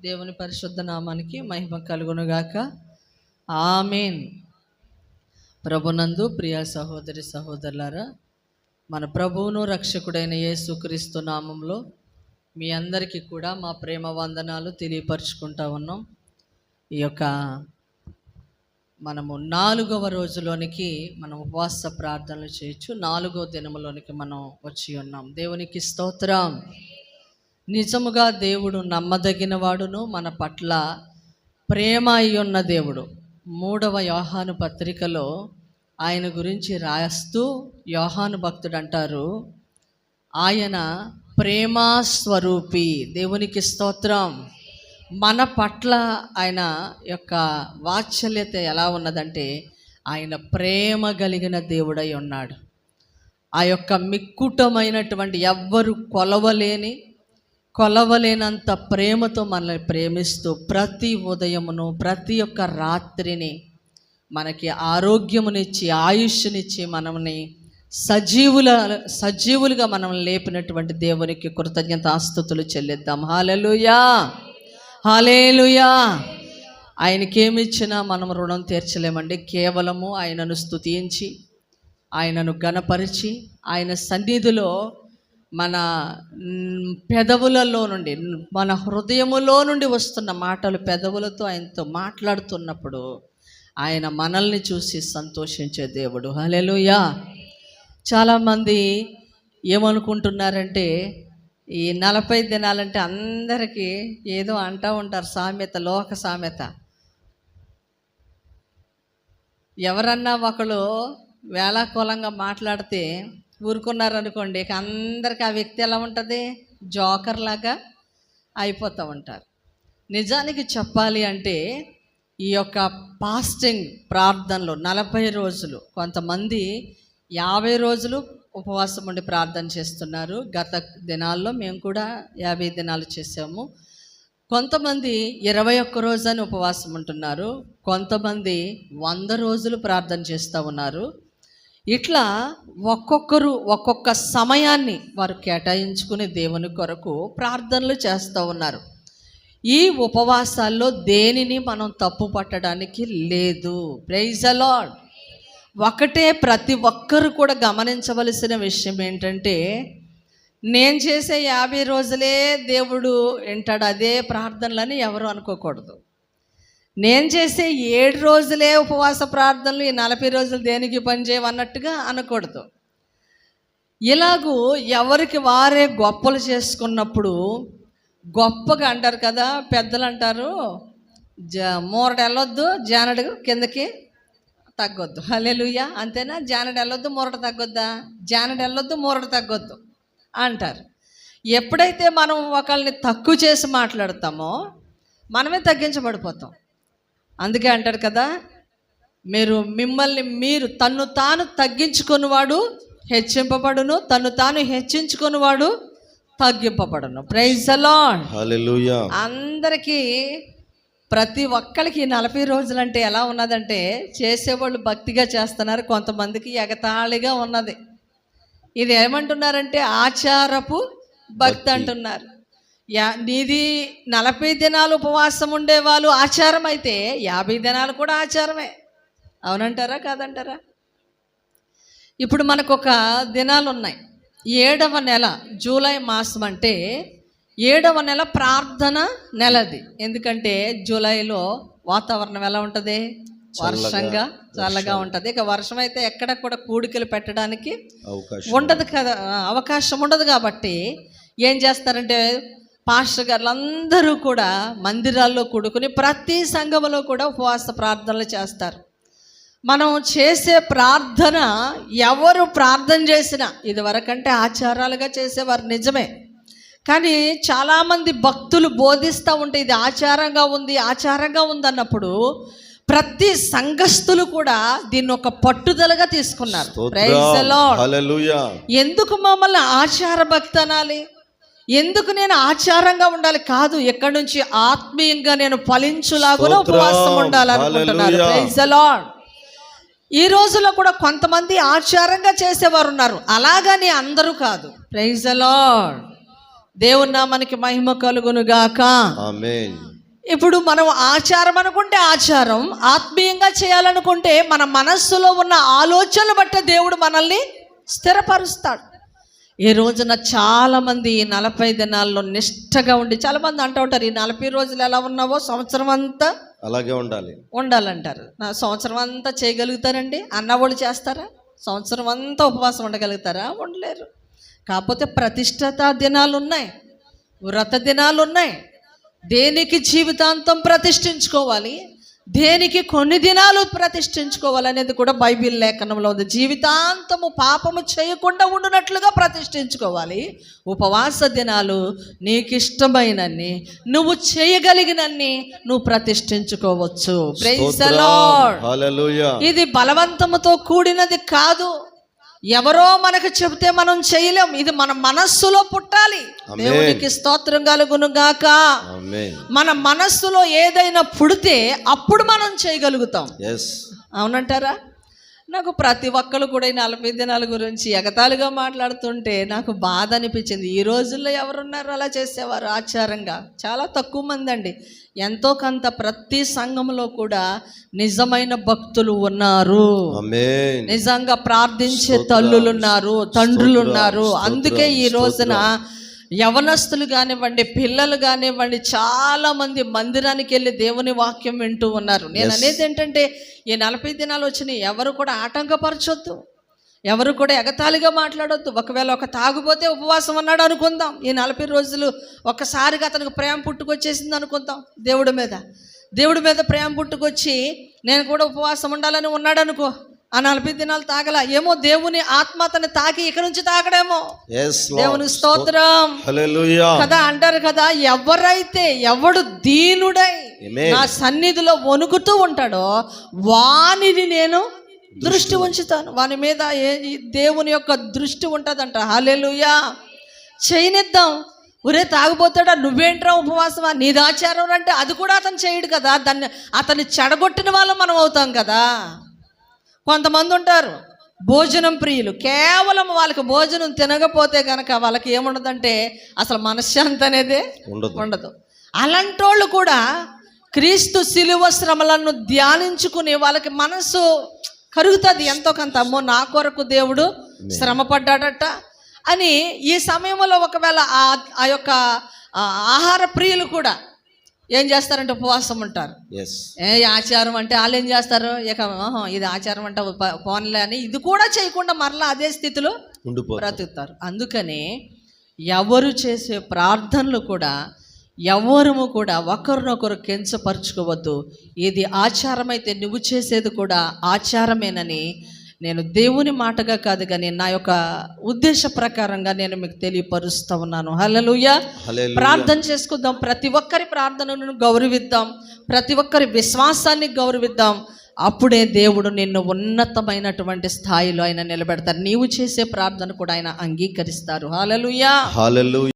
దేవుని పరిశుద్ధ నామానికి మహిమ కలుగునుగాక. ఆమెన్. ప్రభునందు ప్రియ సహోదరి సహోదరులారా మన ప్రభువును రక్షకుడైన యేసుక్రీస్తు నామంలో మీ అందరికీ కూడా మా ప్రేమ వందనాలు తెలియపరుచుకుంటా ఉన్నాం. ఈ యొక్క మనము నాలుగవ రోజులోనికి మనం ఉపవాస ప్రార్థనలు చేయొచ్చు. నాలుగవ దినములోనికి మనం వచ్చి ఉన్నాం. దేవునికి స్తోత్రం. నిజముగా దేవుడు నమ్మదగిన వాడును మన పట్ల ప్రేమ అయి ఉన్న దేవుడు. మూడవ యోహాను పత్రికలో ఆయన గురించి రాస్తూ యోహాను భక్తుడు అంటారు ఆయన ప్రేమాస్వరూపి. దేవునికి స్తోత్రం. మన పట్ల ఆయన యొక్క వాత్సల్యత ఎలా ఉన్నదంటే ఆయన ప్రేమ కలిగిన దేవుడై ఉన్నాడు. ఆ యొక్క మిక్కుటమైనటువంటి ఎవ్వరు కొలవలేని కొలవలేనంత ప్రేమతో మనల్ని ప్రేమిస్తూ ప్రతి ఉదయమును ప్రతి ఒక్క రాత్రిని మనకి ఆరోగ్యమునిచ్చి ఆయుష్నిచ్చి మనల్ని సజీవుల సజీవులుగా మనం లేపినటువంటి దేవునికి కృతజ్ఞత ఆస్తుతులు చెల్లిద్దాం. హాలలుయా హాలేలుయా ఆయనకేమిచ్చినా మనం రుణం తీర్చలేమండి. కేవలము ఆయనను స్తుతించి ఆయనను గణపరిచి ఆయన సన్నిధిలో మన పెదవులలో నుండి మన హృదయములో నుండి వస్తున్న మాటలు పెదవులతో ఆయనతో మాట్లాడుతున్నప్పుడు ఆయన మనల్ని చూసి సంతోషించే దేవుడు. హలెలుయా చాలామంది ఏమనుకుంటున్నారంటే ఈ నలభై దినాలంటే అందరికీ ఏదో అంటూ ఉంటారు సామెత లోక సామెత. ఎవరన్నా ఒకళ్ళు వేలాకోలంగా మాట్లాడితే ఊరుకున్నారనుకోండి అందరికి ఆ వ్యక్తి ఎలా ఉంటుంది? జోకర్ లాగా అయిపోతూ ఉంటారు. నిజానికి చెప్పాలి అంటే ఈ యొక్క పాస్టింగ్ ప్రార్థనలు నలభై రోజులు కొంతమంది యాభై రోజులు ఉపవాసం ఉండి ప్రార్థన చేస్తున్నారు. గత దినాల్లో మేము కూడా యాభై దినాలు చేసాము కొంతమంది ఇరవై ఒక్క రోజు అని ఉపవాసం ఉంటున్నారు. కొంతమంది వంద రోజులు ప్రార్థన చేస్తూ ఉన్నారు. ఇట్లా ఒక్కొక్కరు ఒక్కొక్క సమయాన్ని వారు కేటాయించుకుని దేవుని కొరకు ప్రార్థనలు చేస్తూ ఉన్నారు. ఈ ఉపవాసాల్లో దేనిని మనం తప్పు పట్టడానికి లేదు. ప్రైజ్ అలాడ్ ఒకటే ప్రతి ఒక్కరు కూడా గమనించవలసిన విషయం ఏంటంటే నేను చేసే యాభై రోజులే దేవుడు వింటాడు అదే ప్రార్థనలని ఎవరు అనుకోకూడదు. నేను చేసే ఏడు రోజులే ఉపవాస ప్రార్థనలు ఈ నలభై రోజులు దేనికి పనిచేయవన్నట్టుగా అనకూడదు. ఇలాగూ ఎవరికి వారే గొప్పలు చేసుకున్నప్పుడు గొప్పగా అంటారు కదా పెద్దలు అంటారు జ మూరడు వెళ్ళొద్దు జానడు కిందకి తగ్గొద్దు. హలెలుయ్య అంతేనా? జానడు వెళ్ళొద్దు మూరడు తగ్గొద్దా? జానడు వెళ్ళొద్దు మూరడు తగ్గొద్దు అంటారు. ఎప్పుడైతే మనం ఒకళ్ళని తక్కువ చేసి మాట్లాడతామో మనమే తగ్గించబడిపోతాం. అందుకే అంటారు కదా మీరు మిమ్మల్ని మీరు తన్ను తాను తగ్గించుకునివాడు హెచ్చింపబడును తన్ను తాను హెచ్చించుకునివాడు తగ్గింపబడును. ప్రైజ్ అందరికీ ప్రతి ఒక్కరికి నలభై రోజులు అంటే ఎలా ఉన్నదంటే చేసేవాళ్ళు భక్తిగా చేస్తున్నారు కొంతమందికి ఎగతాళిగా ఉన్నది. ఇది ఏమంటున్నారంటే ఆచారపు భక్తి. అంటున్నారు. యా నీది నలభై దినాలు ఉపవాసం ఉండేవాళ్ళు ఆచారం అయితే యాభై దినాలు కూడా ఆచారమే. అవునంటారా కాదంటారా? ఇప్పుడు మనకు ఒక దినాలు ఉన్నాయి ఏడవ నెల జూలై మాసం అంటే ఏడవ నెల ప్రార్థన నెలది. ఎందుకంటే జూలైలో వాతావరణం ఎలా ఉంటుంది? వర్షంగా చల్లగా ఉంటుంది. ఇక వర్షం అయితే ఎక్కడ కూడా కూడికలు పెట్టడానికి ఉండదు కదా. అవకాశం ఉండదు కాబట్టి ఏం చేస్తారంటే పాస్టర్ గారులు అందరూ కూడా మందిరాల్లో కూడుకుని ప్రతి సంఘములో కూడా ఉపవాస ప్రార్థనలు చేస్తారు. మనం చేసే ప్రార్థన ఎవరు ప్రార్థన చేసినా ఇదివరకంటే ఆచారాలుగా చేసేవారు నిజమే. కానీ చాలామంది భక్తులు బోధిస్తూ ఉంటే ఇది ఆచారంగా ఉంది ఆచారంగా ఉంది అన్నప్పుడు ప్రతి సంఘస్థులు కూడా దీన్ని ఒక పట్టుదలగా తీసుకున్నారు. ఎందుకు మమ్మల్ని ఆచార భక్తి అనాలి? ఎందుకు నేను ఆచారంగా ఉండాలి? కాదు ఎక్కడి నుంచి ఆత్మీయంగా నేను ఫలించులాగున స్తోత్రం. ఉపవాసం Lord. ఈ రోజుల్లో కూడా కొంతమంది ఆచారంగా చేసేవారు ఉన్నారు. అలాగని అందరూ కాదు. ప్రైజ్ లార్డ్ దేవుని నామానికి మహిమ కలుగును గాక ఇప్పుడు మనం ఆచారం అనుకుంటే ఆచారం ఆత్మీయంగా చేయాలనుకుంటే మన మనస్సులో ఉన్న ఆలోచనలు బట్టే దేవుడు మనల్ని స్థిరపరుస్తాడు. ఈ రోజున చాలామంది ఈ నలభై దినాల్లో నిష్టగా ఉండి చాలామంది అంటూ ఉంటారు ఈ నలభై రోజులు ఎలా ఉన్నావో సంవత్సరం అంతా అలాగే ఉండాలి. ఉండాలంటారు. నా సంవత్సరం అంతా చేయగలుగుతారండి? అన్నవాళ్ళు చేస్తారా? సంవత్సరం అంతా ఉపవాసం ఉండగలుగుతారా? ఉండలేరు. కాకపోతే ప్రతిష్టత దినాలు ఉన్నాయి వ్రత దినాలు ఉన్నాయి దేనికి జీవితాంతం ప్రతిష్ఠించుకోవాలి? దేనికి కొన్ని దినాలు ప్రతిష్ఠించుకోవాలి అనేది కూడా బైబిల్ లేఖనంలో ఉంది. జీవితాంతము పాపము చేయకుండా ఉండునట్లుగా ప్రతిష్ఠించుకోవాలి. ఉపవాస దినాలు నీకు ఇష్టమైనన్ని నువ్వు చేయగలిగినన్ని నువ్వు ప్రతిష్ఠించుకోవచ్చు. ఇది బలవంతముతో కూడినది కాదు. ఎవరో మనకు చెబితే మనం చేయలేం. ఇది మన మనస్సులో పుట్టాలి. దేవునికి స్తోత్రం కలుగును గాక మన మనస్సులో ఏదైనా పుడితే అప్పుడు మనం చేయగలుగుతాం. అవునంటారా? నాకు ప్రతి ఒక్కరు కూడా ఈ నలభై దినాల గురించి ఎగతాళిగా మాట్లాడుతుంటే నాకు బాధ అనిపించింది. ఈ రోజుల్లో ఎవరున్నారు అలా చేసేవారు ఆచారంగా. చాలా తక్కువ మంది అండి. ఎంతో కొంత ప్రతి సంఘంలో కూడా నిజమైన భక్తులు ఉన్నారు. నిజంగా ప్రార్థించే తల్లులు ఉన్నారు తండ్రులు ఉన్నారు. అందుకే ఈ రోజున యవనస్తులు కానివ్వండి పిల్లలు కానివ్వండి చాలా మంది మందిరానికి వెళ్ళి దేవుని వాక్యం వింటూ ఉన్నారు. నేను అనేది ఏంటంటే ఈ నలభై దినాలు వచ్చినాయి. ఎవరు కూడా ఆటంకపరచొద్దు. ఎవరు కూడా ఎగతాళిగా మాట్లాడొద్దు. ఒకవేళ ఒక తాగుపోతే ఉపవాసం ఉన్నాడు అనుకుందాం. ఈ నలభై రోజులు ఒక్కసారిగా అతనికి ప్రేమ పుట్టుకొచ్చేసింది అనుకుందాం దేవుడి మీద. దేవుడి మీద ప్రేమ పుట్టుకొచ్చి నేను కూడా ఉపవాసం ఉండాలని ఉన్నాడు అనుకో ఆ నలభై దినాలు తాగల. ఏమో దేవుని ఆత్మ అతన్ని తాకి ఇక నుంచి తాగడేమో. దేవుని స్తోత్రం. కదా అంటారు కదా ఎవరైతే ఎవడు దీనుడై. నా సన్నిధిలో వణుకుతూ ఉంటాడో వానిని నేను దృష్టి ఉంచుతాను. వాని మీద ఏ- దేవుని యొక్క దృష్టి ఉంటుందంట. హాలేలుయా చేయనిద్దాం. ఒరే తాగుపోతాడా నువ్వేంట్రా ఉపవాసమా? నీది ఆచారం అంటే అది కూడా అతను చేయడు కదా. దాన్ని అతన్ని చెడగొట్టిన వాళ్ళం మనం అవుతాం కదా. కొంతమంది ఉంటారు భోజనం ప్రియులు. కేవలం వాళ్ళకి భోజనం తినకపోతే కనుక వాళ్ళకి ఏముండదంటే అసలు మనశ్శాంతి అనేదే ఉండదు. ఉండదు. అలాంటోళ్ళు కూడా క్రీస్తు శిలువ శ్రమలను ధ్యానించుకుని వాళ్ళకి మనసు కరుగుతుంది. ఎంతో కొంత అమ్మో నా కొరకు దేవుడు శ్రమ పడ్డాడట అని ఈ సమయంలో ఒకవేళ ఆ ఆ యొక్క ఆహార ప్రియులు కూడా ఏం చేస్తారంటే ఉపవాసం ఉంటారు. ఏ ఆచారం అంటే వాళ్ళు ఏం చేస్తారు? ఇక ఇది ఆచారం అంటే పోన్లే అని ఇది కూడా చేయకుండా మరలా అదే స్థితిలో బ్రతుకుతారు. అందుకని ఎవరు చేసే ప్రార్థనలు కూడా ఎవరము కూడా ఒకరినొకరు కించపరుచుకోవద్దు. ఇది ఆచారమైతే నువ్వు చేసేది కూడా ఆచారమేనని నేను దేవుని మాటగా కాదు కానీ నా యొక్క ఉద్దేశ ప్రకారంగా నేను మీకు తెలియపరుస్తూ ఉన్నాను. హల్లెలూయా. ప్రార్థన చేసుకుందాం. ప్రతి ఒక్కరి ప్రార్థనను గౌరవిద్దాం. ప్రతి ఒక్కరి విశ్వాసాన్ని గౌరవిద్దాం. అప్పుడే దేవుడు నిన్ను ఉన్నతమైనటువంటి స్థాయిలో ఆయన నిలబెడతారు నీవు చేసే ప్రార్థన కూడా ఆయన అంగీకరిస్తారు. హాలలుయా